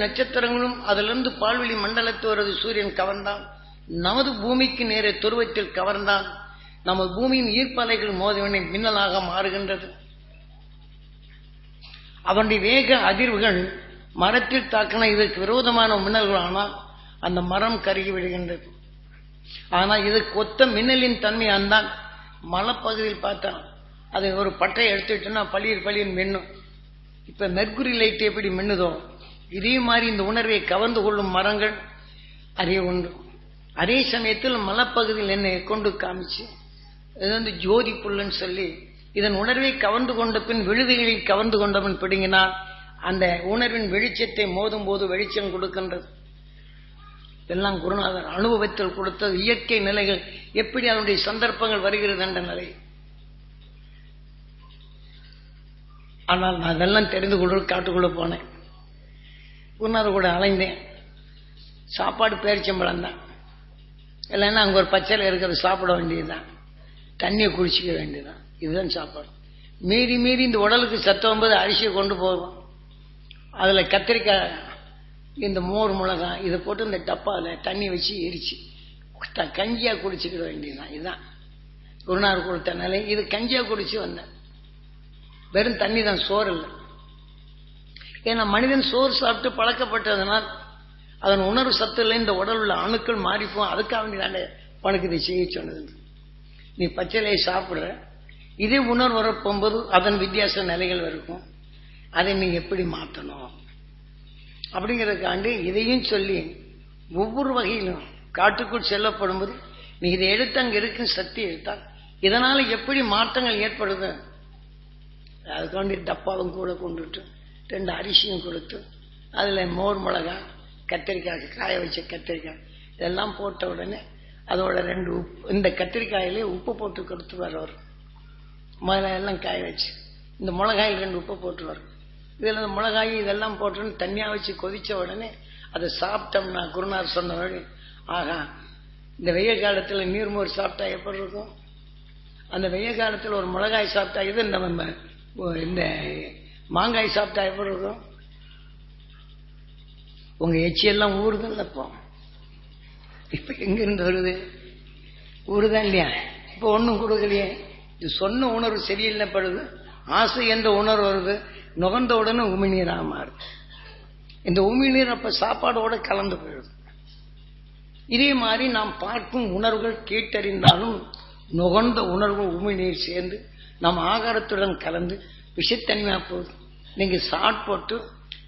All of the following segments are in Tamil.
நட்சத்திரங்களும் அதிலிருந்து பால்வெளி மண்டலத்து சூரியன் கவர்ந்தான். நமது பூமிக்கு நேரே துருவத்தில் கவர்ந்தான். நமது பூமியின் ஈர்ப்பலைகள் மோதவினை மின்னலாக மாறுகின்றது. அவனுடைய வேக அதிர்வுகள் மரத்தில் தாக்கின இதற்கு விரோதமான மின்னல்கள் ஆனால் அந்த மரம் கருகி விடுகின்றது ஆனால் இது ஒத்த மின்னலின் தன்மை அந்தான் மலைப்பகுதியில் பார்த்தான் அதை ஒரு பட்டையை எடுத்துட்டோம்னா பளிர் பளிர் மின்னும். இப்ப மெர்குரி லைட் எப்படி மின்னுதோ இதே மாதிரி இந்த உணர்வை கவர்ந்து கொள்ளும் மரங்கள் அதே உண்டு அதே சமயத்தில் மலப்பகுதியில் என்னை கொண்டு காமிச்சு இது வந்து ஜோதி புல்லுன்னு சொல்லி இதன் உணர்வை கவர்ந்து கொண்ட பின் விழுதுகளை கவர்ந்து கொண்டவன் பிடுங்கினால் அந்த உணர்வின் வெளிச்சத்தை மோதும் போது வெளிச்சம் கொடுக்கின்றது. எல்லாம் குருநாதர் அனுபவத்தில் கொடுத்தது இயற்கை நிலைகள். எப்படி அதனுடைய சந்தர்ப்பங்கள் வருகிறது என்ற நிலை. ஆனால் நான் அதெல்லாம் தெரிந்து கொண்டு காட்டுக்குள்ள போனேன். குருநாதர் கூட அலைந்தேன். சாப்பாடு பேரிச்சம்பழம் தான் இல்லைன்னா அங்கே ஒரு பச்சையில் இருக்கிறத சாப்பிட வேண்டியதுதான். தண்ணியை குடிச்சிக்க வேண்டியதுதான். இதுதான் சாப்பாடு. மீறி மீறி இந்த உடலுக்கு சத்தம் போது அரிசியை கொண்டு போவோம். அதில் கத்திரிக்காய் இந்த மோர் மிளகாய் இதை போட்டு இந்த டப்பாவில் தண்ணி வச்சு எரிச்சு கஞ்சியாக குடிச்சிக்கிட வேண்டியதுதான். இதுதான். குருநார் கொடுத்த நிலை. இது கஞ்சியாக குடிச்சு வந்தேன். வெறும் தண்ணி தான் சோறு இல்லை. ஏன்னா மனிதன் சோறு சாப்பிட்டு பழக்கப்பட்டதனால் அதன் உணர்வு சத்துல இந்த உடல் உள்ள அணுக்கள் மாறிப்போம். அதுக்காக வேண்டியதாண்டே உனக்கு இதை செய்ய சொன்னது. நீ பச்சையிலையை சாப்பிடுற இதே உணர்வு வரப்போகும்போது அதன் வித்தியாச நிலைகள் இருக்கும். அதை நீ எப்படி மாற்றணும்? அப்படிங்கிறதுக்காண்டி இதையும் சொல்லி ஒவ்வொரு வகையிலும் காட்டுக்குள் செல்லப்படும்போது நீ இதை எடுத்து அங்க இருக்கும் சக்தி எடுத்தால் இதனால எப்படி மாற்றங்கள் ஏற்படுது? அதுக்காண்டி டப்பாவும் கூட கொண்டுட்டு ரெண்டு அரிசியும் கொடுத்து அதில் மோர் மிளகாய் கத்திரிக்காய் காய வச்ச கத்திரிக்காய் இதெல்லாம் போட்ட உடனே அதோட ரெண்டு உப்பு இந்த கத்திரிக்காயிலே உப்பு போட்டு கொடுத்துருவார் அவர். முதல்ல எல்லாம் காய வச்சு இந்த மிளகாயில் ரெண்டு உப்பு போட்டுருவார். இதில் இந்த மிளகாய் இதெல்லாம் போட்டுன்னு தனியாக வச்சு கொதித்த உடனே அதை சாப்பிட்டோம்னா குருநார் சொன்ன வழி ஆகா இந்த வெய்ய காலத்தில் நீர்மோர் சாப்பிட்டா எப்படி இருக்கும்? அந்த வெய்ய காலத்தில் ஒரு மிளகாய் சாப்பிட்டா இது நம்ம இந்த மாங்காய் சாப்பிட்டா எப்படி இருக்கும்? உங்க எச்சியெல்லாம் ஊறுதல்ல இப்போ. இப்ப எங்கிருந்து வருது? ஊறுதா இல்லையா? இப்ப ஒண்ணும் கொடுக்கலையே. இது சொன்ன உணர்வு சரியில்லைப்படுது ஆசை என்ற உணர்வு வருது. நுகர்ந்த உடனே உமிழ்நீராக மாறுது. இந்த உமிழ்நீர் அப்ப சாப்பாடோட கலந்து போயிடுது. இதே மாதிரி நாம் பார்க்கும் உணர்வுகள் கேட்டறிந்தாலும் நுகர்ந்த உணர்வு உமிழ்நீர் சேர்ந்து நம் ஆகாரத்துடன் கலந்து விஷத்தனிமையாக போகுது. நீங்கள் சாட் போட்டு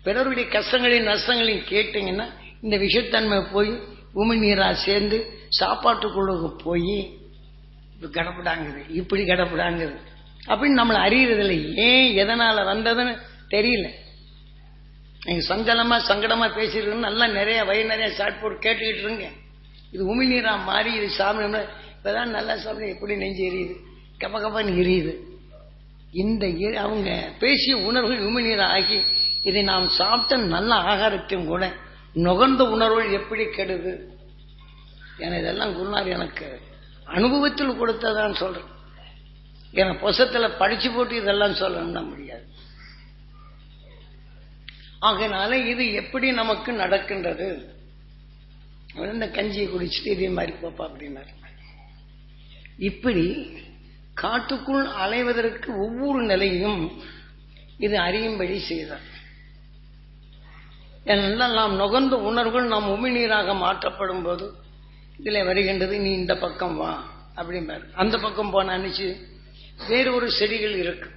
பிறருடைய கஷ்டங்களையும் நஷ்டங்களையும் கேட்டீங்கன்னா இந்த விஷத்தன்மை போய் உமிழ்நீரா சேர்ந்து சாப்பாட்டுக்குள்ள போய் கடப்படாங்குது இப்படி கடப்படாங்குது. அப்படின்னு நம்மளை அறியறதில்லை. ஏன் எதனால் வந்ததுன்னு தெரியல. நீங்கள் சஞ்சலமாக சங்கடமாக பேசியிருக்குன்னு நல்லா நிறைய வயிறு நிறைய சாட் போட்டு கேட்டுக்கிட்டு இருங்க. இது உமிழ்நீரா மாறி இது சாப்பிடணும் இப்போதான் நல்லா சாப்பிட எப்படி நெஞ்சு எரியுது? கப்ப கப்பன்னு எரியுது. இந்த அவங்க பேசிய உணர்வுகள் உமிழ்நீரை இதை நாம் சாப்பிட்ட நல்ல ஆகாரத்தையும் கூட நுகர்ந்த உணர்வுகள் எப்படி கெடுது? என இதெல்லாம் குருநார் எனக்கு அனுபவத்தில் கொடுத்ததான் சொல்றேன். என புசத்துல படிச்சு போட்டு இதெல்லாம் சொல்லணும்னா முடியாது. ஆகினால இது எப்படி நமக்கு நடக்கின்றது? இந்த கஞ்சியை குடிச்சிட்டு இதே மாதிரி போப்பா அப்படின்னாரு. இப்படி காட்டுக்குள் அலைவதற்கு ஒவ்வொரு நிலையும் இது அறியும்படி செய்தார். ஏனென்றால் நாம் நுகர்ந்த உணர்வுகள் நாம் உமிழ்நீராக மாற்றப்படும் போது இதில் வருகின்றது நீ இந்த பக்கம் வா அப்படிம்பார். அந்த பக்கம் போன அனுச்சு வேறு ஒரு செடிகள் இருக்கு.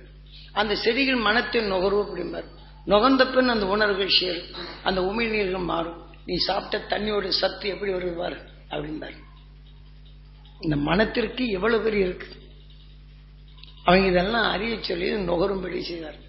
அந்த செடிகள் மனத்தின் நுகர்வு அப்படிம்பார். நுகர்ந்த பின் அந்த உணர்வுகள் சேரும். அந்த உமிழ்நீர்கள் மாறும். நீ சாப்பிட்ட தண்ணியோட சத்து எப்படி வருவார்? அப்படின்பார் இந்த மனத்திற்கு எவ்வளவு பெரிய இருக்கு? அவங்க இதெல்லாம் அறிய சொல்லி நுகரும்படி செய்தார்